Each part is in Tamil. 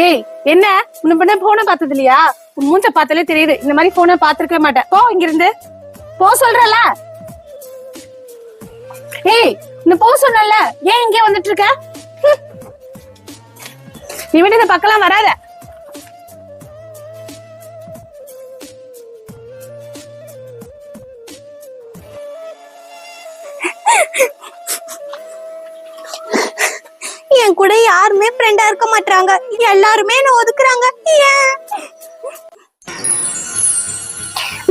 ஏய் என்ன? முன்ன பண்ண போன பார்த்தது இல்லையா? மூஞ்ச பார்த்தாலே தெரியுது. இந்த மாதிரி போனை பாத்துருக்க மாட்டேன். போ இங்க இருந்து போ சொல்றல ஏய் இந்த போ சொன்னல ஏன் இங்கே வந்துட்டு இருக்க? நீ விட்டு இந்த பக்கம் வராத. என் கூட யாருமே ஃப்ரெண்டா இருக்க மாட்டாங்க எல்லாருமே என்ன ஒதுக்குறாங்க? ஏன்?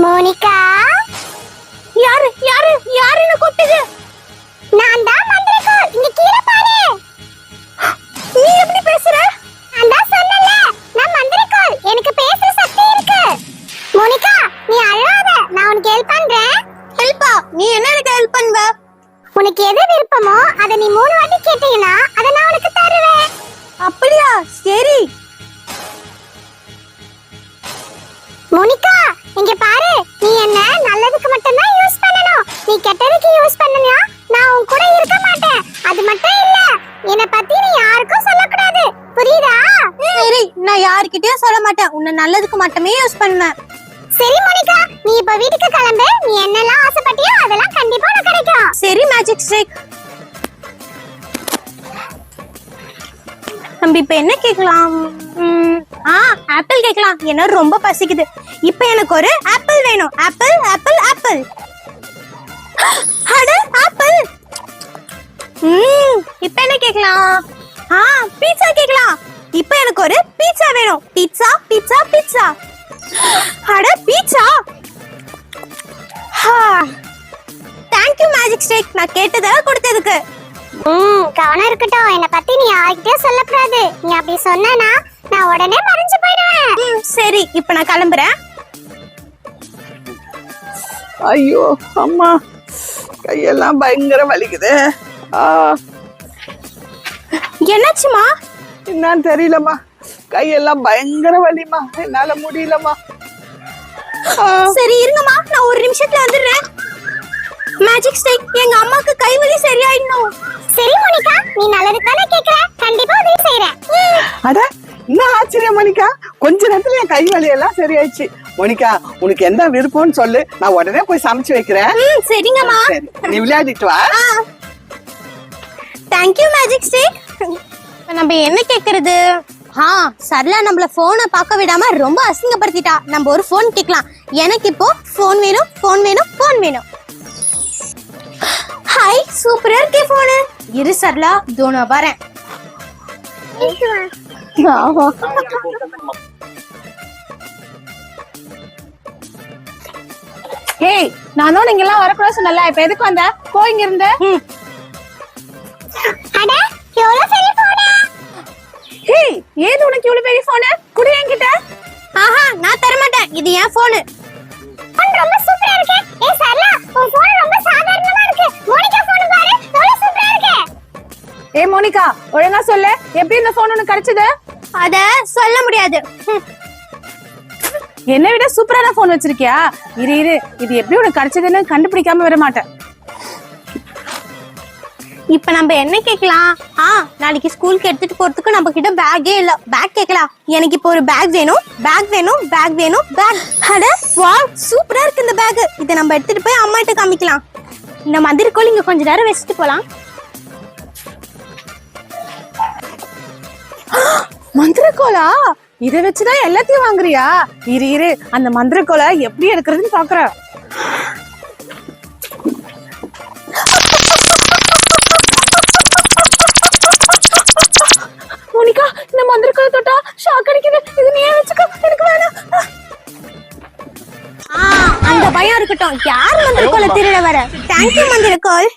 மோனிகா? யாரு? யாரு? யாரு என்ன கூப்பிட்டது? நான் தான் மந்திரக்கோள் இங்க கீழே பாரு. நீ எப்படி பேசுற? நான் தான் சொன்னல நான் மந்திரக்கோள் எனக்கு பேசுற சக்தி இருக்கு. மோனிகா நீ அழாத. நான் உனக்கு ஹெல்ப் பண்றேன். ஹெல்ப்பா நீ என்ன எனக்கு ஹெல்ப் பண்ணுவ? உனக்கு எது விருப்பமோ அதை நீ மூணு வாட்டி கேட்டீங்கன்னா அதை நான் உனக்கு தருவேன். அப்படியா? சரி. மோனிகா இங்க பாரு. நீ என்ன நல்லதுக்கு மட்டும் தான் யூஸ் பண்ணணும். நீ கெட்டதுக்கு யூஸ் பண்ணனா நான் உன் கூட இருக்க மாட்டேன். அது மட்டும் இல்ல என்னை பத்தி நீ யாருக்கும் சொல்லக்கூடாது. புரியுதா? சரி நான் யார்கிட்டயும் சொல்ல மாட்டேன். உன்னை நல்லதுக்கு மட்டுமே யூஸ் பண்ணுவேன். சரி மோனிகா நீ இப்ப வீட்டுக்கு கிளம்பு. நீ என்னெல்லாம் ஆசைப்பட்டியோ அதெல்லாம் கண்டிப்பா உனக்கு கிடைக்கும். சரி மேஜிக் ஸ்டிக் நம்ம இப்ப என்ன கேட்கலாம்? ஆ ஆப்பிள் கேட்கலாம். ஏன்னா ரொம்ப பசிக்குது. இப்ப எனக்கு ஒரு ஆப்பிள் வேணும். Apple apple apple. அட ஆப்பிள். ம் இப்ப என்ன கேட்கலாம்? ஆ பீட்சா கேட்கலாம். இப்ப எனக்கு ஒரு பீட்சா வேணும். Pizza pizza pizza pizza thank you magic stick நான் கேட்டதை கொடுத்ததுக்கு. ம் கவனம் இருக்கட்டும். என்னை பத்தி நீ யார்கிட்டயும் சொல்லக்கூடாது. நீ அப்படி சொன்னனா நான் உடனே மறைஞ்சு போயிடுவேன். சரி. இப்ப நான் கிளம்புறேன். ஐயோ அம்மா. கையெல்லாம் பயங்கர வலிக்குது. ஆ. என்னாச்சுமா என்னன்னு தெரியலம்மா. கையெல்லாம் பயங்கர வலிமா என்னால முடியலம்மா. சரி இருங்கம்மா. நான் ஒரு நிமிஷத்துல வந்துடுறேன். மேஜிக் ஸ்டிக் எங்க அம்மாக்கு கை வலி சரியாயிடணும். சரி மோனிகா. நீ நல்லதுக்கு தானே கேக்குற? கண்டிப்பா உதவி செய்யறேன் அட என்ன ஆச்சரியம் மோனிகா? கொஞ்ச நேரத்துல என் கை வலி எல்லாம் சரியாயிடுச்சு. மோனிகா உனக்கு எந்த விருப்பம்னு சொல்லு. நான் உடனே போய் சமைச்சு வைக்கிறேன். சரிங்கம்மா. சரி நீ விளையாடிட்டு வா. தேங்க்யூ மேஜிக் ஸ்டிக் நம்ம என்ன கேக்குறது? ஆ சரளா நம்மள போனை பார்க்க விடாம ரொம்ப அசிங்கப்படுத்திட்டா. நம்ம ஒரு ஃபோன் கேட்கலாம். எனக்கு இப்போ ஃபோன் வேணும் ஃபோன் வேணும் ஃபோன் வேணும். ஹாய் சூப்பரா இருக்கே போனு இரு சரளா இதோ நான் வரேன். ஏய் நான் தான் நீங்க எல்லாம் வரக்கூடாது சொன்னல இப்ப எதுக்கு வந்த? போ இங்க இருந்து ஏது உனக்கு இவ்வளவு பெரிய போனு குடு என்கிட்ட. ஆஹா நான் தர மாட்டேன் இது என் போனு போன் ரொம்ப சூப்பரா இருக்கு. ஏ சரளா உன் போன் ரொம்ப சாதாரணமா இருக்கு. மோனிகா போன் பாரு. எவ்வளவு சூப்பரா இருக்கு. ஏ மோனிகா ஒழுங்கா சொல்லு. எப்படி இந்த போன் உனக்கு கிடைச்சது? அத சொல்ல முடியாது. என்னை விட சூப்பரான போன் வச்சிருக்கியா? இரு இரு. இது எப்படி உனக்கு கிடைச்சதுன்னு கண்டுபிடிக்காம வர மாட்டேன். இப்ப நம்ம என்ன கேட்கலாம் ஆ நாளைக்கு ஸ்கூலுக்கு எடுத்துட்டு போறதுக்கு நம்ம கிட்ட பேக்கே இல்ல. பேக் கேட்கலாம் எனக்கு இப்போ ஒரு பேக் வேணும். பேக் வேணும். பேக் வேணும். பேக் அட வாவ் சூப்பரா இருக்கு இந்த பேக் இதை நம்ம எடுத்துட்டு போய் அம்மா கிட்ட காமிக்கலாம். இந்த மந்திரக்கோள் இங்க கொஞ்ச நேரம் வச்சுட்டு போலாம். மந்திரக்கோலா இதை வச்சுதான் எல்லாத்தையும் வாங்குறியா? இரு இரு. அந்த மந்திரக்கோலை எப்படி எடுக்கிறதுன்னு பாக்குறேன். மோனிகா இந்த மந்திரக்கோலை தொட்டா ஷாக் அடிக்குது. இது நீ வச்சுக்கோ. எனக்கு வேணாம். ஆ அந்த பயம் இருக்கட்டும். யார் மந்திரக்கோல திருட வர? தேங்க்யூ மந்திரக்கோல்